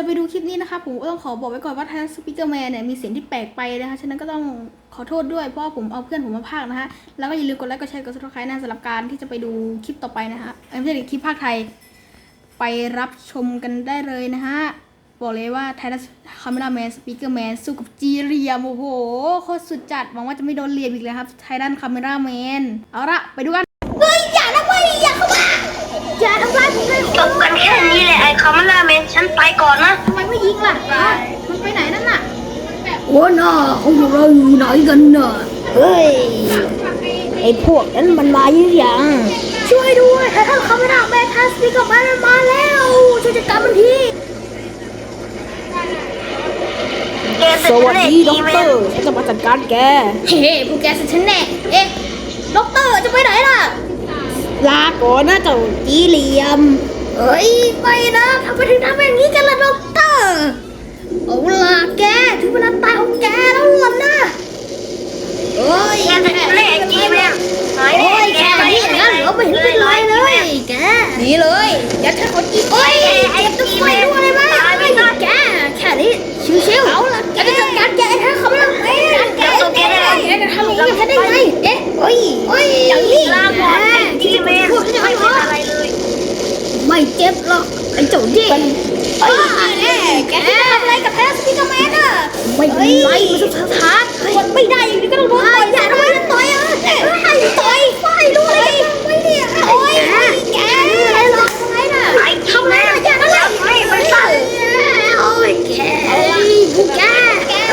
จะไปดูคลิปนี้นะคะ ผมก็ต้องขอบอกไว้ก่อนว่าทาสปีกเกอร์แมนเนี่ยมีเสียงที่แปลกไปนะคะ ฉะนั้นก็ต้องขอโทษด้วยเพราะผมเอาเพื่อนผมมาพากนะคะ แล้วก็อย่าลืมกดไลค์กดแชร์กดซับสไครต์นะสำหรับการที่จะไปดูคลิปต่อไปนะคะไม่ใช่คลิปภาคไทย ไปรับชมกันได้เลยนะฮะบอกเลยว่าไททัสคาเมราแมนสปีกเกอร์แมนสู้กับจีเรียมโอ้โหโคตรสุดจัดหวังว่าจะไม่โดนเรียมอีกเลยครับไททันคาเมราแมนเอาละไปดูกัน ก่อนนะทำไมไม่ยิงล่ะฮะมันไปไหนนั่นน่ะหัวหน้าของพวกเราอยู่ไหนกันน่ะเฮ้ยไอ้พวกนั้นมันมาหรือยังช่วยด้วยไททันคาเมราแมนทัสปีกเกอร์แมนมันมาแล้วช่วยจัดการมันทีแกเสร็สจวัสแน่ดีด็อีอกเมเตอลร์ฉันจะมาจัดการแกเฮ้พวกแกสิฉันแน่เอ๊ะด็อกเตอร์จะไปไหนล่ะลาก่อนนะเจ้าจีเหลียม เฮ้ยไปนะทำไมถึงทำแบบนี้กันล่ะด็อกเตอร์เอาล่ะแกถึงเวลาตายของแกแล้วล่ะนะเอ้ยแกเสร็จแน่อีเมลหายโอ้แน่ยแกแกไปนี่งั้นเหรอไม่เห็นเป็นไรเลยแกนีเลย ไม่เจ็บหรอกไอ้เจ้าเด็กเอ้ยแน่แกจะทำอะไรกับแพสติกแมนอะไม่เป็นไรมันสุดท้ายคนไม่ได้อย่างนี้ก็ต้องโดนต่อยอย่าทำไมต้องต่อยอะให้ต่อยไฟรู้อะไรไม่เนี่ยโอ้ยแกอะไรหรอกทำไมน่ะไอ้อีเมลอย่าทำอะไรไม่ไปตั้งโอ้ยแกโอ้ยพวกแกแกเ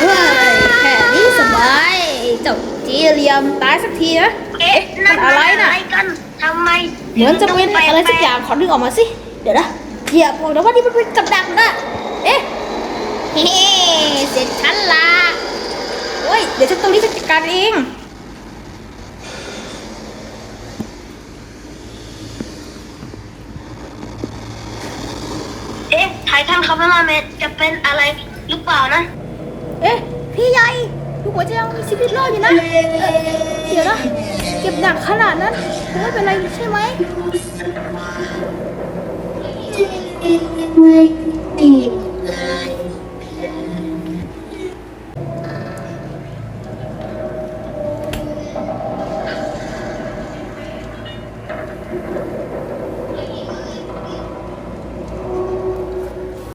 ฮ้ยแค่นี้สบายเจ้าจีเรียมตายสักทีนะ เอ๊ะนั่นอะไรน่ะอะไรกันทำไมเหมือนจะเป็นอะไรสักอย่างขอนึกออกมาสิเดี๋ยวนะเดี๋ยวบอกนะว่านี่มันเป็นกับดักนะเอ๊ะเฮ้เสร็จฉันละโอ้ยเดี๋ยวฉันตรงนี้ฉันจัดการเองเอ๊ะไททันคาร์มาลาแมนจะเป็นอะไรหรือเปล่านะ เอ๊ะพี่ใหญ่ ทุกคนวใจยังมีชีวิตรอดอยู่นะเดี๋ยวนะเก็บหนักขนาดนั้นไม่เป็นไรใช่ไหม